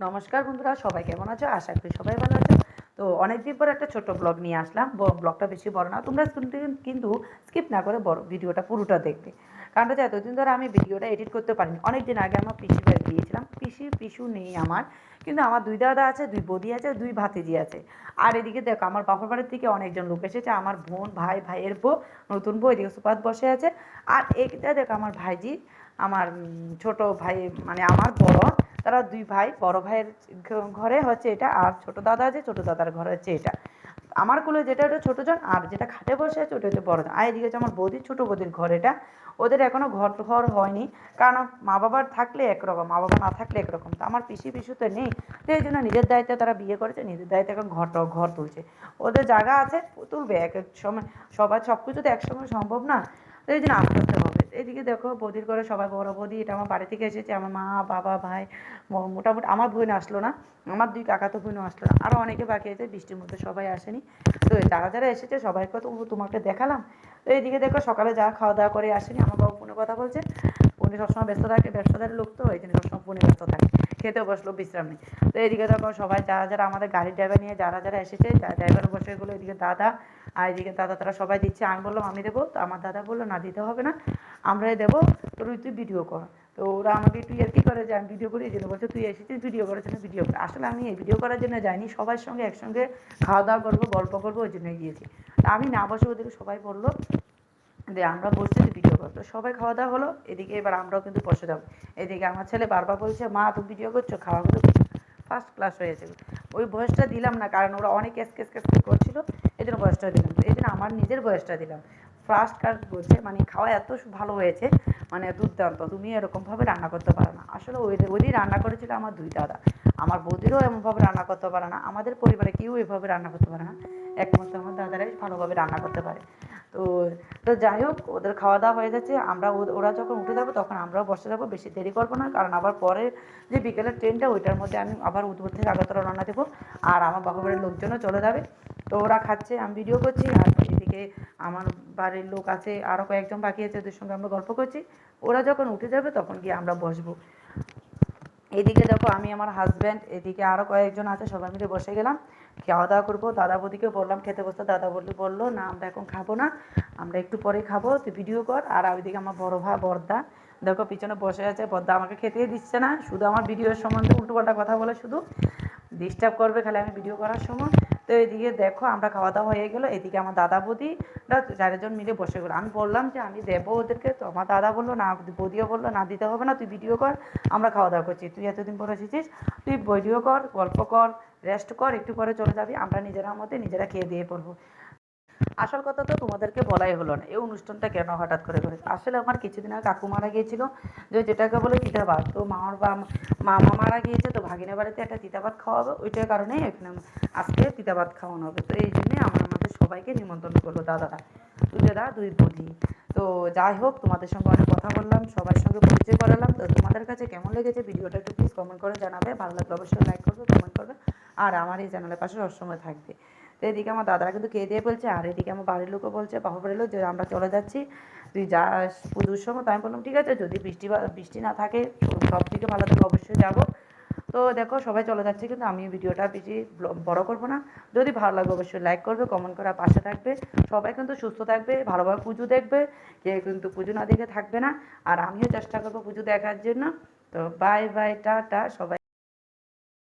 নমস্কার বন্ধুরা, সবাই কেমন আছো? আশা করি সবাই ভালো আছো। তো অনেকদিন পর একটা ছোট ব্লগ নিয়ে আসলাম। ব্লগটা বেশি বড় না, তোমরা কিন্তু- কিন্তু স্কিপ না করে বড় ভিডিওটা পুরোটা দেখবে। কারণ হচ্ছে এতদিন ধরে আমি ভিডিওটা এডিট করতে পারিনি। অনেক দিন আগে আমার পিসি বাড়ি গিয়েছিলাম। পিসি, পিসু নেই আমার, কিন্তু আমার দুই দাদা আছে, দুই বদি আছে, দুই ভাতিজি আছে। আর এদিকে দেখো, আমার বাপের বাড়ির থেকে অনেকজন লোক এসেছে। আমার বোন, ভাই, ভাইয়ের বউ, নতুন বউ, এদিকে সুপাত বসে আছে। আর এইটা দেখো, আমার ভাইজি, আমার ছোট ভাই মানে আমার বড় তারা দুই ভাই, বড় ভাইয়ের ঘরে হচ্ছে এটা আর ছোট দাদা আছে ছোট দাদার ঘরে হচ্ছে এটা। আমার কুলে যেটা ওটা ছোটো জন, আর যেটা খাটে বসে আছে ওটা হচ্ছে বড় জন। আর এদিকে হচ্ছে আমার বৌদির ছোটো বৌদির ঘর এটা। ওদের এখনও ঘর ঘর হয়নি, কারণ মা বাবার থাকলে একরকম, মা বাবা না থাকলে একরকম। তো আমার পিসি পিসু তো নেই, তো এই জন্য নিজের দায়িত্বে তারা বিয়ে করেছে, নিজের দায়িত্বে এখন ঘর ঘর তুলছে। ওদের জায়গা আছে, তুলবে এক এক সময়, সবার সব কিছু তো একসঙ্গে সম্ভব না, তো এই জন্য আস্তে আস্তে এদিকে দেখো বৌদির ঘরে সবাই বড় বৌদি, এটা আমার বাড়ি থেকে এসেছে, আমার মা, বাবা, ভাই মোটামুটি আমার বোন আসলো না, আমার দুই কাকা তো বোনও আসলো না আরও অনেকে বাকি আছে, বৃষ্টির মধ্যে সবাই আসেনি। তো যারা যারা এসেছে সবাইকে তো তোমাকে দেখালাম। তো এইদিকে দেখো সকালে যা খাওয়া দাওয়া করে আসেনি, আমার বাবু ফোনে কথা বলছে। ফোনে সবসময় ব্যস্ত থাকে ব্যবসাদারি লোক তো ওই জন্য সবসময় ফোনে ব্যস্ত থাকে খেতে বসল, বিশ্রাম নেই। তো এইদিকে দেখো সবাই যারা যারা আমাদের গাড়ির ড্রাইভার নিয়ে যারা যারা এসেছে ড্রাইভার বসে গেলো এদিকে দাদা আর এদিকে দাদা, তারা সবাই দিচ্ছে। আমি বললাম, আমি দেবো। তো আমার দাদা বলল, না, দিতে হবে না, আমরাই দেবো। তোর তুই ভিডিও কর। তো ওরা আমাকে একটু কি করে যে, আমি ভিডিও করি? এই জন্য বলছে, তুই এসেছিস ভিডিও করার জন্য ভিডিও কর। আসলে আমি এই ভিডিও করার জন্য যাইনি, সবার সঙ্গে একসঙ্গে খাওয়া দাওয়া করব, গল্প করব, ওই জন্য গিয়েছি। তা আমি না বসে ওদেরকে সবাই বলল যে, আমরা বসছি ভিডিও করতো সবাই খাওয়া দাওয়া হলো, এদিকে এবার আমরাও কিন্তু বসে যাব। এদিকে আমার ছেলে বারবার বলছে, মা, তুমি ভিডিও করছ খাওয়া কিন্তু ফার্স্ট ক্লাস হয়েছে ওই বয়সটা দিলাম না, কারণ ওরা অনেক ক্যাস ক্যাস ক্যাস করছিল। জন্য বয়সটা দিলাম। এই জন্য আমার নিজের বয়সটা দিলাম। ফার্স্ট কাজ বলছে মানে খাওয়া এত ভালো হয়েছে মানে দুর্দান্ত, তুমি এরকমভাবে রান্না করতে পারো না। আসলে ওই ওই রান্না করেছিল আমার দুই দাদা। আমার বৌদিরও এমনভাবে রান্না করতে পারে না। আমাদের পরিবারে কেউ এভাবে রান্না করতে পারে না। একমাত্র আমার দাদারাই ভালোভাবে রান্না করতে পারে। তো তো যাই হোক, ওদের খাওয়া দাওয়া হয়ে যাচ্ছে আমরা ওরা যখন উঠে যাব, তখন আমরাও বসে যাব, বেশি দেরি করব না। কারণ আবার পরে যে বিকেলের ট্রেনটা, ওইটার মধ্যে আমি আবার উদ্ভূত থেকে আগরতলা রওনা দেবো। আর আমার বাবা বাড়ির লোকজনও চলে যাবে। তো ওরা খাচ্ছে, আমি ভিডিও করছি। আর এদিকে আমার বাড়ির লোক আছে আরও কয়েকজন বাকি আছে, ওদের সঙ্গে আমরা গল্প করছি। ওরা যখন উঠে যাবে, তখন গিয়ে আমরা বসবো। এদিকে দেখো, আমি আমার হাজব্যান্ড এদিকে আরও কয়েকজন আছে, সবাই মিলে বসে গেলাম। খাওয়া দাওয়া করব দাদা বৌদিকে বললাম, খেতে বসতে। দাদা বৌদি বলল, না, আমরা এখন খাব না, আমরা একটু পরে খাব, তুই ভিডিও কর। আর ওইদিকে আমার বড় ভা বর্দা। দেখো, পিছনে বসে আছে, বর্দা আমাকে খেতেই দিচ্ছে না, শুধু আমার ভিডিওর সম্বন্ধে উল্টো পাল্টা কথা বলে শুধু। ডিস্টার্ব করবে খালি আমি ভিডিও করার সময়। তো এদিকে দেখো, আমরা খাওয়া দাওয়া হয়ে গেলো। এদিকে আমার দাদা বৌদিরা চারজন মিলে বসে গেলো। আমি বললাম যে, আমি দেবো ওদেরকে। তো আমার দাদা বলল, না, বৌদিও বলল, না, দিতে হবে না, তুই ভিডিও কর, আমরা খাওয়া দাওয়া করছি। তুই এতদিন পরে এসেছিস তুই ভিডিও কর, গল্প কর রেস্ট কর, একটু পরে চলে যাবি, আমরা নিজেরা মধ্যে নিজেরা খেয়ে দিয়ে পড়ব। আসল কথা তো তোমাদেরকে বলাই হলো না। এই অনুষ্ঠানটা কেন হঠাৎ করে করে? আসলে আমার কিছুদিন আগে কাকু মারা গিয়েছিল। যে যেটাকে বলে তিতাবাত তো মামার বা মামা মারা গিয়েছে তো ভাগিনের বাড়িতে একটা তিতাবাত খাওয়াবে। ওইটার কারণেই এখানে আজকে তিতাবাত খাওয়ানো হবে। তো এই জন্যই আমার আমাদের সবাইকে নিমন্ত্রণ করল দাদারা। দুই দাদা, দুই বধি তো যাই হোক, তোমাদের সঙ্গে অনেক কথা বললাম, সবার সঙ্গে পরিচয় করালাম। তো তোমাদের কাছে কেমন লেগেছে ভিডিওটা একটু প্লিজ কমেন্ট করে জানাবে। ভালো লাগলে অবশ্যই লাইক করবে কমেন্ট করবে। আর আমার এই চ্যানেলের পাশে সবসময় থাকবে। তো এদিকে আমার দাদারা কিন্তু খেয়ে দিয়ে বলছে, আর এদিকে আমার বাড়ির লোকও বলছে বাবা বাড়ির লোক যে আমরা চলে যাচ্ছি, তুই যাস পুজোর সময়। তো আমি বললাম, ঠিক আছে, যদি বৃষ্টি বৃষ্টি না থাকে, সব দিকে ভালো থাকে অবশ্যই যাব। তো দেখো, সবাই চলে যাচ্ছে, কিন্তু আমি ভিডিওটা বেশি বড় করব না। যদি ভালো লাগে অবশ্যই লাইক করবে কমেন্ট করে পাশে থাকবে। সবাই কিন্তু সুস্থ থাকবে, ভালোভাবে পুজো দেখবে, কেউ কিন্তু পুজো না দেখে থাকবে না। আর আমিও চেষ্টা করব পুজো দেখার জন্য। তো বাই বাই টাটা, সবাই